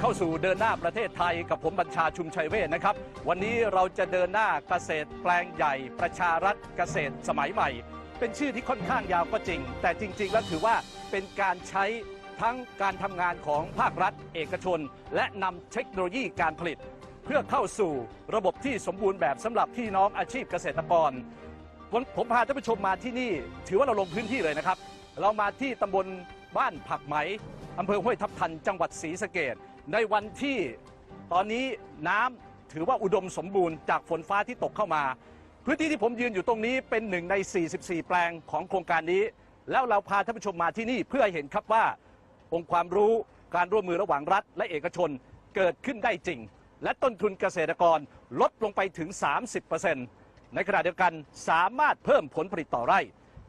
เข้าสู่เดินหน้าประเทศไทยกับผมบัญชาชุมชัยเวชนะครับ วันนี้เราจะเดินหน้าเกษตรแปลงใหญ่ ประชารัฐเกษตรสมัยใหม่ เป็นชื่อที่ค่อนข้างยาวก็จริง แต่จริง ๆ แล้วถือว่าเป็นการใช้ทั้งการทำงานของภาครัฐ เอกชน และนำเทคโนโลยีการผลิต เพื่อเข้าสู่ระบบที่สมบูรณ์แบบสำหรับพี่น้องอาชีพเกษตรกรผมผมพาท่านผู้ชมมาที่นี่ ถือว่าเราลงพื้นที่เลยนะครับ เรามาที่ตำบลบ้านผักไหมอำเภอห้วยทับทันจังหวัดศรีสะเกด ในวันที่ตอนนี้น้ำถือว่าอุดมสมบูรณ์จากฝนฟ้าที่ตกเข้ามา พื้นที่ที่ผมยืนอยู่ตรงนี้เป็นหนึ่งใน 44 แปลงของโครงการนี้ แล้วเราพาท่านผู้ชมมาที่นี่เพื่อให้เห็นครับว่า องค์ความรู้การร่วมมือระหว่างรัฐ และเอกชนเกิดขึ้นได้จริง และต้นทุนเกษตรกรลดลงไปถึง 30%ในขณะเดียวกันสามารถเพิ่มผลผลิตต่อไร่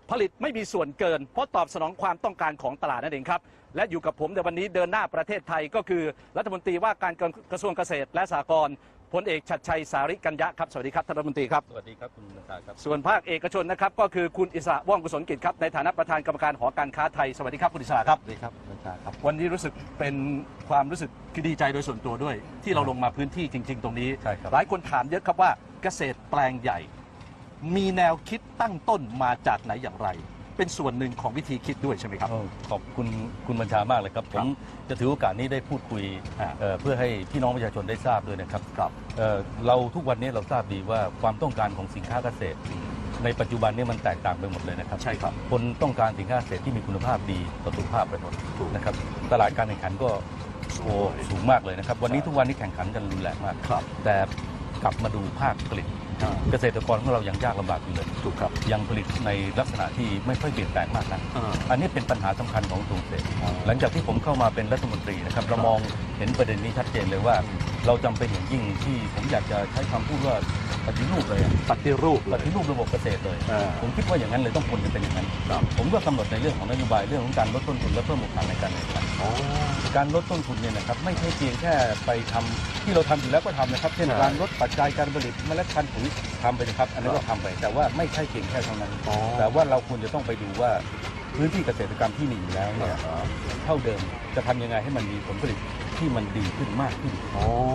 ผลิตไม่มีส่วนเกิน เพราะตอบสนองความต้องการของตลาดนั่นเองครับ และอยู่กับผมในวันนี้เดินหน้าประเทศไทยก็คือรัฐมนตรีว่าการกระทรวงเกษตรและสหกรณ์พลเอกชัดชัยสาริกัญญะครับ สวัสดีครับท่านรัฐมนตรีครับ สวัสดีครับคุณบัญชาครับ ส่วนภาคเอกชนนะครับ ก็คือคุณอิสระว่องกุศลกิจครับ ในฐานะประธานกรรมการหอการค้าไทย สวัสดีครับคุณอิสระครับ สวัสดีครับบัญชาครับ วันนี้รู้สึกเป็นความรู้สึกคือดีใจโดยส่วนตัวด้วย ที่เราลงมาพื้นที่จริง ๆ ตรงนี้ใช่ครับหลายคนถามเยอะครับว่าเกษตรแปลงใหญ่ มีแนวคิดตั้งต้นมาจากไหนอย่างไร เป็นส่วนหนึ่งของวิธีคิดด้วยใช่ไหมครับเออขอบคุณคุณบัญชามากเลยครับ ผมจะถือโอกาสนี้ได้พูดคุยอ่าเอ่อเพื่อให้พี่น้องประชาชนได้ทราบด้วยนะครับครับเอ่อเราทุกวันนี้เราทราบดีว่าความต้องการของสินค้าเกษตร ในปัจจุบันนี้มันแตกต่างไปหมดเลยนะครับ ใช่ครับ คนต้องการสินค้าเกษตรที่มีคุณภาพดีต่อสุขภาพไปหมดถูก นะครับตลาดการแข่งขันก็โอ้สูงมากเลยนะครับ วันนี้ทุกวันนี้แข่งขันกันรุนแรงมาก ครับ แต่กลับมาดูภาคผลิต เกษตรกรของเรายังยากลำบากอยู่เลยถูกครับ ยังผลิตในลักษณะที่ไม่ค่อยเปลี่ยนแปลงมากนักอันนี้เป็นปัญหาสำคัญของกรุงเทพหลังจากที่ผมเข้ามาเป็นรัฐมนตรีนะครับเรามองเห็นประเด็นนี้ชัดเจนเลยว่า เราจำเป็นอย่างยิ่งที่ผมอยากจะใช้คำพูดว่า ปฏิรูปเลยอะปฏิรูปปฏิรูประบบเกษตรเลย อ่า ผมคิดว่าอย่างนั้นเลยต้องควรจะเป็นอย่างนั้นครับผมก็กำหนดในเรื่องของนโยบายเรื่องของการลดต้นทุนและเพิ่มโอกาสในการแข่งขัน การลดต้นทุนเนี่ยนะครับไม่ใช่เพียงแค่ไปทำที่เราทำอยู่แล้วก็ทำนะครับ เช่นใช่ การลดปัจจัยการผลิตเมล็ดพันธุ์ปุ๋ยทำไปนะครับ อันนั้นก็ทำไป แต่ว่าไม่ใช่เพียงแค่เท่านั้น อ๋อแต่ว่าเราควรจะต้องไปดูว่าพื้นที่เกษตรกรรมที่มีอยู่แล้วเนี่ยเท่าเดิมจะทำยังไงให้มันมีผลผลิต ที่มันดีขึ้นมากขึ้น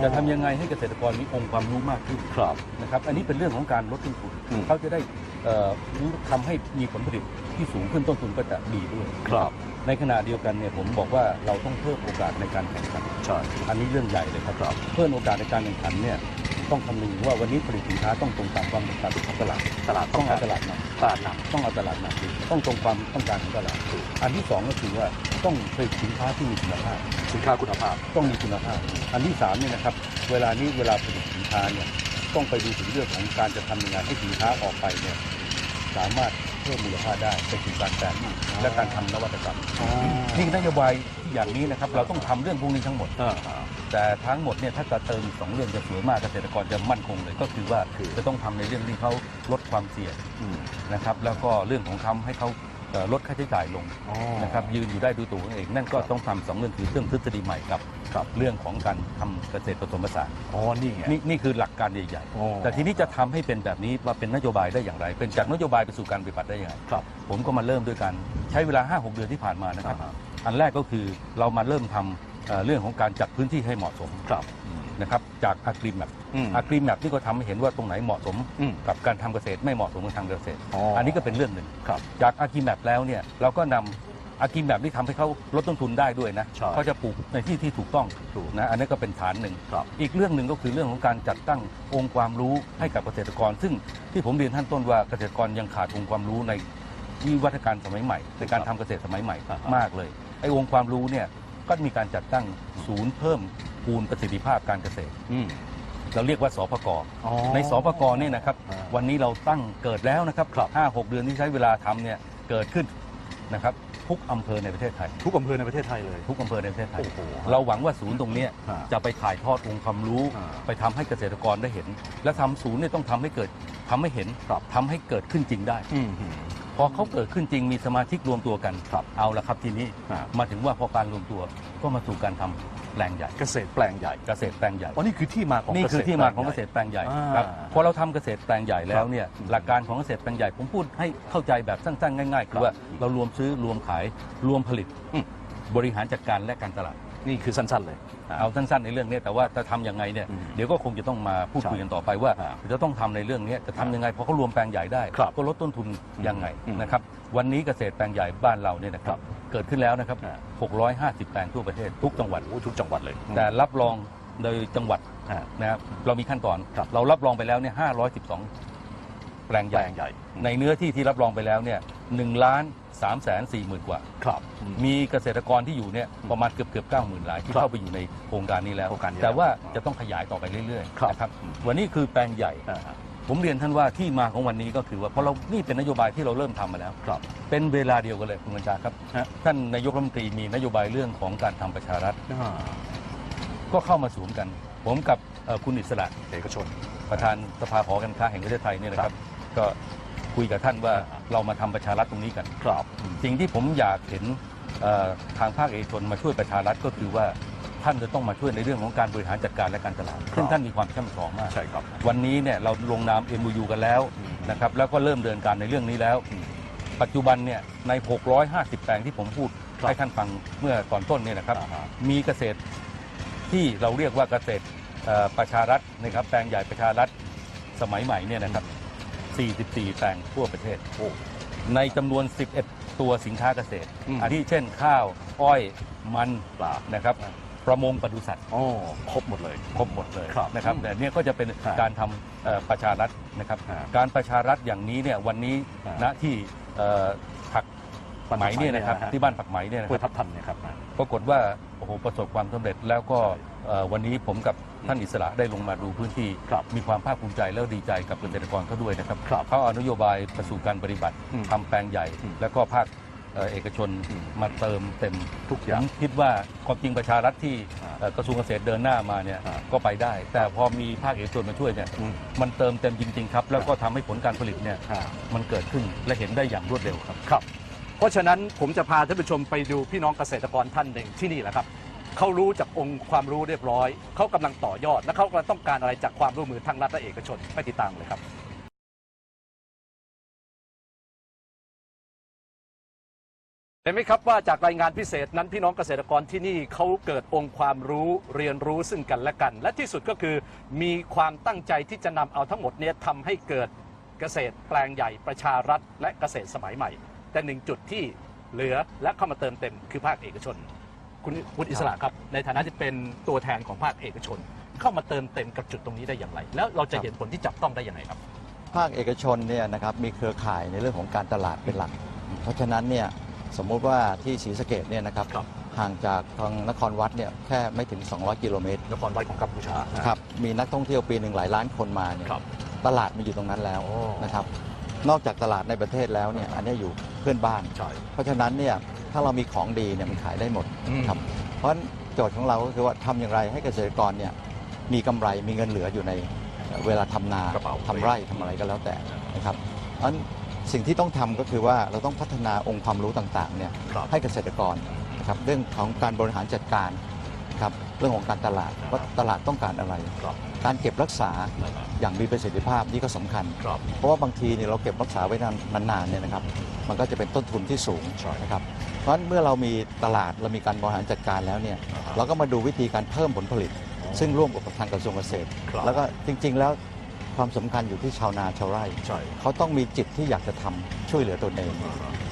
จะทำยังไงให้เกษตรกรมีองค์ความรู้มากขึ้นครับนะครับ อันนี้เป็นเรื่องของการลดต้นทุนอืม เขาจะได้เอ่อรู้ทำให้มีผลผลิตที่สูงขึ้นต้นทุนก็จะดีด้วย ครับในขณะเดียวกันเนี่ยผมบอกว่าเราต้องเพิ่มโอกาสในการแข่งขัน ใช่ อันนี้เรื่องใหญ่เลยครับครับเพิ่มโอกาสในการแข่งขันเนี่ย ต้องคำนึงว่าวันนี้ผลิตสินค้าต้องตรงตามความต้องการของตลาดตลาดต้ต้อองงการเอาตลาดนตลาดนำต้องเอาตลาดนำดิต้องตรงความต้องการของตลาดอันที่สองก็คือว่าต้องผลิตสินค้าที่มีคุณภาพำสินค้าคุณภาพ ต้องมีคุณภาพ อันที่สามเนี่ยนะครับ เวลานี้เวลาผลิตสินค้าเนี่ยต้องไปดูถึงเรื่องของการจะทำยังไงให้สินค้าออกไปเนี่ยสามารถเพิ่มมูลค่าได้ไปถึงการแปรรูปและการทำนวัตกรรมนี่นโยบายอย่างนี้นะครับ เราต้องทำเรื่องพวกนี้ทั้งหมด อ่า แต่ทั้งหมดเนี่ยถ้าจะเติมอีกสองเรื่องจะสวยมากเกษตรกรจะมั่นคงเลย ก็คือว่าคือจะต้องทำในเรื่องที่เขาลดความเสี่ยงอืมนะครับแล้วก็เรื่องของคำให้เขาเอ่อลดค่าใช้จ่ายลงอ๋อนะครับยืนอยู่ได้ดูตัวเองนั่นก็ต้องทำสองเรื่องคือเรื่องทฤษฎีใหม่กับครับเรื่องของการทำเกษตรผสมผสานอ๋อนี่ไงนี่นี่คือหลักการใหญ่อ๋อๆแต่ทีนี้จะทำให้เป็นแบบนี้มาเป็นนโยบายได้อย่างไร เป็นจากนโยบายไปสู่การปฏิบัติได้ยังไงครับ ผมก็มาเริ่มด้วยกันใช้เวลา 5-6 เดือนที่ผ่านมานะครับอ่าฮะอันแรกก็คือเรามาเริ่มทำ เอ่อเรื่องของการจัดพื้นที่ให้เหมาะสมครับนะครับจากอ r i ีแมปอืมอ r i ีแมปนี่ก็ทำให้เห็นว่าตรงไหนเหมาะสมอืมกับการทำเกษตรไม่เหมาะสมกับทางเกษตรอ๋ออัอันนี้ก็เป็นเรื่องหนึ่งครับจากอากีแมปแล้วเนี่ยเราก็นำอากีแมปนี่ทำให้เขาลดต้นทุนได้ด้วยนะใช่เขาจะปลูกในที่ที่ถูกต้องถูกนะอันนี้ก็เป็นฐานหนึ่งครับอีกเรื่องหนึ่งก็คือเรื่องของการจัดตั้งองค์ความรู้ให้กับเกษตรกร ซึ่งที่ผมเรียนท่านต้นว่าเกษตรกรยังขาดองค์ความรู้ในวิวัฒการสมัยใหม่ในการทำเกษตรสมัยใหม่อ่าฮะมากเลยไอ้องค์ความรู้เนี่ย ก็มีการจัดตั้งศูนย์เพิ่มพูนประสิทธิภาพการเกษตร อืม เราเรียกว่าสพกอ๋อในสปกเนี่ยนะครับอ่าวันนี้เราตั้งเกิดแล้วนะครับครับ ห้าหกเดือนที่ใช้เวลาทำเนี่ยเกิดขึ้นนะครับทุกอำเภอในประเทศไทย ทุกอำเภอในประเทศไทยเลย ทุกอำเภอในประเทศไทย โอ้โหเราหวังว่าศูนย์ตรงเนี้ยอ่าจะไปถ่ายทอดองค์ความรู้ อ่าไปทำให้เกษตรกรได้เห็น และทำศูนย์เนี่ยต้องทำให้เกิดทำให้เห็นครับ ทำให้เกิดขึ้นจริงได้ อืม พอเขาเกิดขึ้นจริงมีสมาชิกรวมตัวกันครับเอาละครับทีนี้อ่ามาถึงว่าพอการรวมตัวก็มาสู่การทำแปลงใหญ่เกษตรแปลงใหญ่เกษตรแปลงใหญ่อ๋อนี่คือที่มาของนี่คือที่มาของเกษตรแปลงใหญ่อ่าครับพอเราทำเกษตรแปลงใหญ่แล้วเนี่ยครับหลักการของเกษตรแปลงใหญ่ผมพูดให้เข้าใจแบบสั้นๆง่ายๆคือว่าเรารวมซื้อรวมขายรวมผลิตอืมบริหารจัดการและการตลาด นี่คือสั้นๆเลย เอาสั้นๆในเรื่องนี้แต่ว่าจะทำยังไงเนี่ยอืมเดี๋ยวก็คงจะต้องมาพูดใช่คุยกันต่อไปว่าอ่าจะต้องทำในเรื่องนี้จะทำยังไงพอเขารวมแปลงใหญ่ได้ครับก็ลดต้นทุนยังไงอืมนะครับวันนี้เกษตรแปลงใหญ่บ้านเราเนี่ยนะคครัรับบเกิดขึ้นแล้วนะครับอ่า650 แปลงทั่วประเทศทุกจังหวัดโอ้ทุกจังหวัดเลย แต่รับรองโดยจังหวัดอ่านะครับเรามีขั้นตอนครับเรารับรองไปแล้วเนี่ย512 แปลงใหแปลญ่งใหญ่ ในเนื้อที่ที่รับรองไปแล้วเนี่ยหนึ่งล้าน สามแสนสี่หมื่นกว่า ครับ มีเกษตรกรที่อยู่เนี่ยประมาณเกือบเกือบเก้าหมื่นรายที่ครับเข้าไปอยู่ในโครงการนี้แล้ว โครงการนี้แต่ว่าแล้วจะต้องขยายต่อไปเรื่อยครับ ๆนะครับวันนี้คือแปลงใหญ่ อ่าผมเรียนท่านว่าที่มาของวันนี้ก็คือว่าเพราะเรานี่เป็นนโยบายที่เราเริ่มทำมาแล้ว ครับเป็นเวลาเดียวกันเลยคุณบัญชาครับ ฮะ ท่านนายกรัฐมนตรีมีนโยบายเรื่องของการทำประชารัฐอ่าก็เข้ามาสวมกัน ผมกับเอ่อคุณอิสระ เอกชน ประธานสภาหอการค้าแห่งประเทศไทยเนี่ยนะครับ ก็ คุยกับท่านว่าอ่าเรามาทำประชารัฐตรงนี้กันครับสิ่งที่ผมอยากเห็นเอ่อทางภาคเอกชนมาช่วยประชารัฐก็คือว่าท่านจะต้องมาช่วยในเรื่องของการบริหารจัดการและการตลาดครับซึ่งท่านมีความช่ำชองมากใช่ครับ วันนี้เนี่ยเราลงนาม MOU กันแล้วอืมนะครับแล้วก็เริ่มเดินการในเรื่องนี้แล้วอืมปัจจุบันเนี่ยใน 650 แปลงที่ผมพูดครับให้ท่านฟังเมื่อตอนต้นเนี่ยนะครับอ่าฮะมีเกษตรที่เราเรียกว่าเกษตรเอ่อประชารัฐนะครับแปลงใหญ่ประชารัฐสมัยใหม่เนี่ยนะครับ 44 แปลงทั่วประเทศโอ้ในจำนวน 11 ตัวสินค้าเกษตรอืมอาทิเช่นข้าว อ้อย มันปลานะครับประมงปศุสัตว์โอ้ครบหมดเลยครบหมดเลยครับนะครับอืมแต่เนี่ยก็จะเป็นครับการทำเอ่อประชารัฐนะครับครับ การประชารัฐอย่างนี้เนี่ยวันนี้ครับณที่เอ่อผัก ไหมเนี่ยนะครับฮที่บ้านผักไหมเนี่ยนะห้วยครับทับทันเนี่ยครับ ปรากฏว่าโอ้โหประสบความสำเร็จแล้วก็ใช่เอ่อวันนี้ผมกับท่านอิสระได้ลงมาดูพื้นที่ ครับมีความภาคภูมิใจแล้วดีใจกับเกษตรกรเขาด้วยนะครับครับเขาเอานโยบายประสู่การปฏิบัติอืมทำแปลงใหญ่ อืมแล้วก็ภาคเอ่อเอกชนอืมมาเติมเต็มทุกอผย่างมคิดว่าความจริงประชารัฐที่อ่าเอ่อกระทรวงเกษตรเดินหน้ามาเนี่ยอ่าก็ไปได้ แต่พอมีภาคเอกชนมาช่วยเนี่ยอืม มันเติมเต็มจริงๆครับแล้วก็ทำให้ผลการผลิตเนี่ยอ่ามันเกิดขึ้นและเห็นได้อย่างรวดเร็วครับ ครับ เพราะฉะนั้นผมจะพาท่านผู้ชมไปดูพี่น้องเกษตรกรท่านหนึ่งที่นี่แหละครับเขารู้จากองค์ความรู้เรียบร้อย เขากำลังต่อยอด และเขากำลังต้องการอะไรจากความร่วมมือทางรัฐและเอกชนไปติดตามเลยครับ เห็นไหมครับว่าจากรายงานพิเศษนั้นพี่น้องเกษตรกรที่นี่เขาเกิดองค์ความรู้เรียนรู้ซึ่งกันและกัน และที่สุดก็คือมีความตั้งใจที่จะนำเอาทั้งหมดนี้ทำให้เกิดเกษตรแปลงใหญ่ประชารัฐและเกษตรสมัยใหม่ แต่หนึ่งจุดที่เหลือและเข้ามาเติมเต็มคือภาคเอกชน คุณคุณอิสระครับ ในฐานะที่เป็นตัวแทนของภาคเอกชน เข้ามาเติมเต็มกับจุดตรงนี้ได้อย่างไร แล้วเราจะเห็นผลที่จับต้องได้อย่างไรครับ ภาคเอกชนเนี่ยนะครับมีเครือข่ายในเรื่องของการตลาดเป็นหลัก เพราะฉะนั้นเนี่ยสมมุติว่าที่ศรีสะเกดเนี่ยนะครับครับ ห่างจากทางนครวัดเนี่ยแค่ไม่ถึง 200 กิโลเมตรนครวัดของกัมพูชานะครับมีนักท่องเที่ยวปีหนึ่งหลายล้านคนมาเนี่ย ครับ ตลาดมันอยู่ตรงนั้นแล้วโอ้นะครับ นอกจากตลาดในประเทศแล้วเนี่ย อันเนี้ยอยู่เพื่อนบ้าน ใช่ เพราะฉะนั้นเนี่ยถ้าเรามีของดีเนี่ยมันขายได้หมดอืม ครับเพราะฉะนั้นโจทย์ของเราก็คือว่าทำอย่างไรให้เกษตรกรเนี่ยมีกำไรมีเงินเหลืออยู่ในเวลาทำนากระเป๋า ทำไร่ทำอะไรก็แล้วแต่นะครับเพราะฉะนั้นสิ่งที่ต้องทำก็คือว่าเราต้องพัฒนาองค์ความรู้ต่างๆเนี่ย ครับ ให้เกษตรกรนะครับเรื่องของการบริหารจัดการนะครับ เรื่องของการตลาดว่าตลาดต้องการอะไรครับการเก็บรักษาอย่างมีประสิทธิภาพนี่ก็สำคัญครับเพราะว่าบางทีเนี่ยเราเก็บรักษาไว้นานๆเนี่ยนะครับมันก็จะเป็นต้นทุนที่สูงใช่นะครับเพราะฉะนั้นเมื่อเรามีตลาดเรามีการบริหารจัดการแล้วเนี่ยเราก็มาดูวิธีการเพิ่มผลผลิต ซึ่งร่วมกับทางกระทรวงเกษตรครับแล้วก็จริง ๆ แล้วความสำคัญอยู่ที่ชาวนาชาวไร่ใช่เขาต้องมีจิตที่อยากจะทำช่วยเหลือตนเอง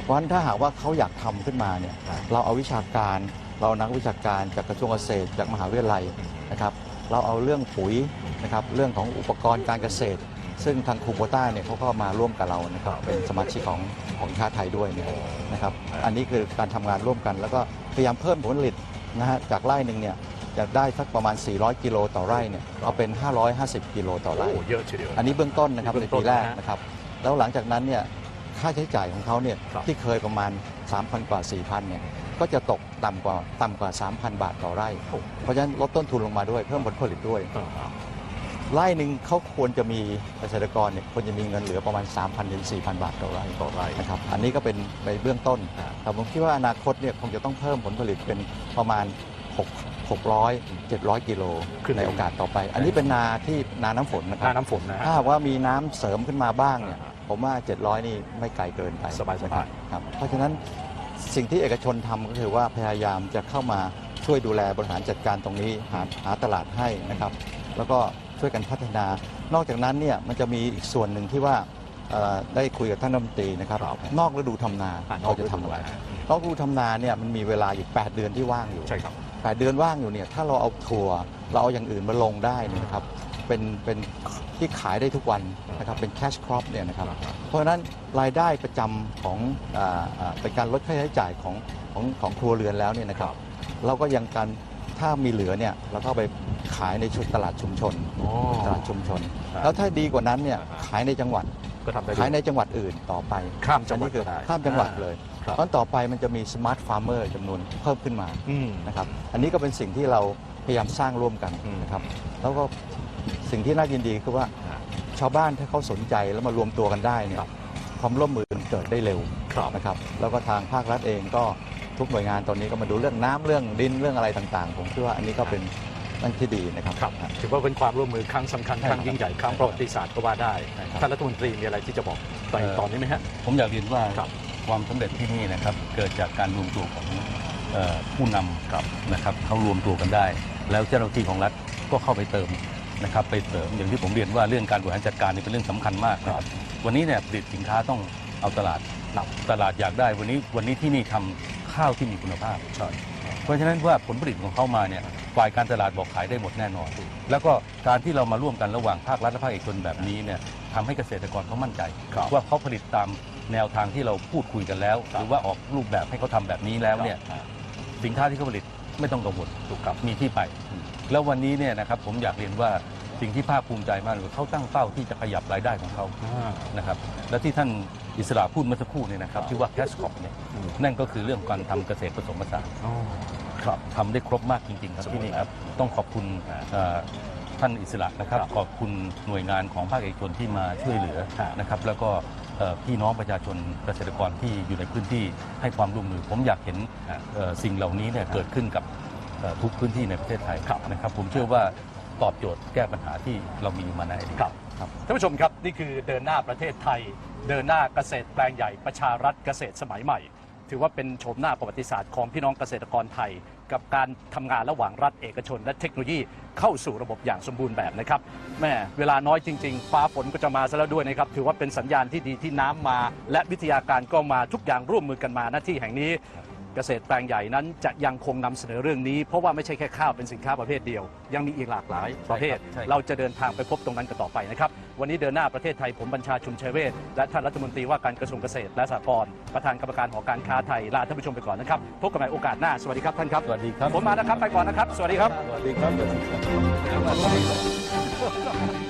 เพราะฉะนั้นถ้าหากว่าเขาอยากทำขึ้นมาเนี่ยครับเราเอาวิชาการ เราเอานักวิชาการจากกระทรวงเกษตรจากมหาวิทยาลัยนะครับเราเอาเรื่องปุ๋ยนะครับเรื่องของอุปกรณ์การเกษตร ซึ่งทางคูโบต้าเนี่ยเขาก็มาร่วมกับเรานะครับเป็นสมาชิกของของชาติไทยด้วยเนี่ยนะครับอันนี้คือการทำงานร่วมกัน แล้วก็พยายามเพิ่มผลผลิตนะฮะจากไร่หนึ่งเนี่ยจะได้สักประมาณ 400 กิโลต่อไร่เนี่ยเอาเป็น 550 กิโลต่อไร่โอ้เยอะทีเดียวอันนี้เบื้องต้นนะครับเบื้ในองต้ปีนแรกนะฮะนะครับแล้วหลังจากนั้นเนี่ยค่าใช้จ่ายของเขาเนี่ยครับที่เคยประมาณ 3,000 กว่า 4,000 เนี่ย ก็จะตกต่ำกว่าต่ำกว่า 3,000 บาทต่อไร่ เพราะฉะนั้นลดต้นทุนลงมาด้วยเพิ่มผลผลิตด้วยอ่าไร่หนึ่งเขาควรจะมีเกษตรกรเนี่ยควรจะมีเงินเหลือประมาณ 3,000ถึง4,000 บาทต่อไร่ต่อไร่นะครับอันนี้ก็เป็นในเบื้องต้นอ่าแต่ผมคิดว่าอนาคตเนี่ยคงจะต้องเพิ่มผลผลิตเป็นประมาณ 6 600 700 กิโลขึ้นไปในโอกาสต่อไป อันนี้เป็นนาที่นาน้ำฝนนะคหรับน้าน้ำฝนนะฮะถ้าหากว่ามีน้ำเสริมขึ้นมาบ้างเนี่ยอ่าผมว่า 700 นี่ไม่ไกลเกินไปสบายๆนะครับครับ เพราะฉะนั้น สิ่งที่เอกชนทำก็คือว่าพยายามจะเข้ามาช่วยดูแลบริหารจัดการตรงนี้หาหาตลาดให้นะครับ แล้วก็ช่วยกันพัฒนา นอกจากนั้นเนี่ยมันจะมีอีกส่วนหนึ่งที่ว่าเอ่อได้คุยกับท่านรัฐมนตรีนะครับครับนอกฤดูทำนาอะเราจะทำอะไรนอกฤดูทำนาเนี่ยมันมีเวลาอยู่ 8 เดือนที่ว่างอยู่ใช่ครับแปดเดือนว่างอยู่เนี่ยถ้าเราเอาถั่วเราเอาอย่างอื่นมาลงได้เนี่ยนะครับเป็นเป็น ที่ขายได้ทุกวันนะครับเป็น cash crop เนี่ยนะครับเพราะฉะนั้นรายได้ประจำของอ่าอ่าเป็นการลดค่าใช้จ่ายของของของครัวเรือนแล้วเนี่ยนะครับเราก็ยังการถ้ามีเหลือเนี่ยเราก็เอาไปขายในชุดตลาดชุมชนอ๋อตลาดชุมชนครับแล้วถ้าดีกว่านั้นเนี่ยขายในจังหวัดก็ทำได้ด้วขายในจังหวัดอื่นต่อไปข้ามจังหวัดอันนี้คือก็ได้ข้ามจังหวัดอ่าเลยครับตอนต่อไปมันจะมี smart farmer จำนวนเพิ่มขึ้นมาอืมนะครับอันนี้ก็เป็นสิ่งที่เราพยายามสร้างร่วมกันอืมนะครับแล้วก็ สิ่งที่น่ายินดีคือว่าอ่าชาวบ้านถ้าเขาสนใจแล้วมารวมตัวกันได้เนี่ยครับความร่วมมือเกิดได้เร็วครับนะครับ แล้วก็ทางภาครัฐเองก็ทุกหน่วยงานตอนนี้ก็มาดูเรื่องน้ำเรื่องดินเรื่องอะไรต่างๆ ผมคิดว่าอันนี้ก็เป็นนั่นที่ดีนะครับครับถือว่าเป็นความร่วมมือครั้งสำคัญใช่ครั้งยิ่งใหญ่ครั้งประวัติศาสตร์ก็ว่าได้ใช่ครับท่านรัฐมนตรีมีอะไรที่จะบอกไปเอ่อตอนนี้ไหมฮะผมอยากเรียนว่าครับความสำเร็จที่นี่นะครับ เกิดจากการรวมตัวของเอ่อผู้นำนะครับเขารวมตัวกันได้ แล้วเจ้าหน้าที่ของรัฐก็เข้าไปเติม นะครับไปเสริมอย่างที่ผมเรียนว่าเรื่องการบริหารจัดการนี่เป็นเรื่องสำคัญมากนะครับ วันนี้เนี่ยผลิตสินค้าต้องเอาตลาดหนับตลาดอยากได้วันนี้วันนี้ที่นี่ทำข้าวที่มีคุณภาพใช่เพราะฉะนั้นว่าผลผลิตของเขามาเนี่ยฝ่ายการตลาดบอกขายได้หมดแน่นอน แล้วก็การที่เรามาร่วมกันระหว่างภาครัฐและภาคเอกชนแบบนี้เนี่ยทำให้เกษตรกรเขามั่นใจครับว่าเขาผลิตตามแนวทางที่เราพูดคุยกันแล้ว หรือว่าออกรูปแบบให้เขาทำแบบนี้แล้วเนี่ยสินค้าที่เขาผลิตไม่ต้องกังวลถูกครับมีที่ไป แล้ววันนี้เนี่ยนะครับผมอยากเรียนว่า สิ่งที่ภาคภูมิใจมากเลยเขาตั้งเป้าที่จะขยับรายได้ของเขาอ่านะครับและที่ท่านอิสระพูดเมื่อสักครู่เนี่ยนะครับที่ว่าแคชคอปเนี่ยอืมนั่นก็คือเรื่องการทำเกษตรผสมผสานอ๋อครับทำได้ครบมากจริง ๆ ครับที่นี่ครับต้องขอบคุณเอ่อท่านอิสระนะครับครับ ขอบคุณหน่วยงานของภาคเอกชนที่มาช่วยเหลือครับนะครับ แล้วก็เอ่อพี่น้องประชาชนเกษตรกรที่อยู่ในพื้นที่ให้ความร่วมมือ ผมอยากเห็นเอ่อสิ่งเหล่านี้เนี่ยเกิดขึ้นกับเอ่อทุกพื้นที่ในประเทศไทยนะครับ ผมเชื่อว่า ตอบโจทย์แก้ปัญหาที่เรามีอยู่มาในอดีตครับท่านผู้ชมครับ นี่คือเดินหน้าประเทศไทย เดินหน้าเกษตรแปลงใหญ่ประชารัฐเกษตรสมัยใหม่ ถือว่าเป็นโฉมหน้าประวัติศาสตร์ของพี่น้องเกษตรกรไทย กับการทำงานระหว่างรัฐเอกชน และเทคโนโลยีเข้าสู่ระบบอย่างสมบูรณ์แบบนะครับแม่เวลาน้อยจริง ๆ ฟ้าฝนก็จะมาซะแล้วด้วยนะครับถือว่าเป็นสัญญาณที่ดีที่น้ำมา และวิทยาการก็มาทุกอย่างร่วมมือกันมาหน้าที่แห่งนี้ เกษตรแปลงใหญ่นั้นจะยังคงนำเสนอเรื่องนี้ เพราะว่าไม่ใช่แค่ข้าวเป็นสินค้าประเภทเดียว ยังมีอีกหลากหลายประเภทใช่ครับเราจะเดินทางไปพบตรงนั้นกันต่อไปนะครับ วันนี้เดินหน้าประเทศไทยผมบัญชาชุมชัยเวชและท่านรัฐมนตรีว่าการกระทรวงเกษตรและสหกรณ์ประธานกรรมการหอการค้าไทยลาท่านผู้ชมไปก่อนนะครับพบกันใหม่โอกาสหน้าสวัสดีครับท่านครับสวัสดีครับผมมานะครับไปก่อนนะครับ สวัสดีครับสวัสดีครับ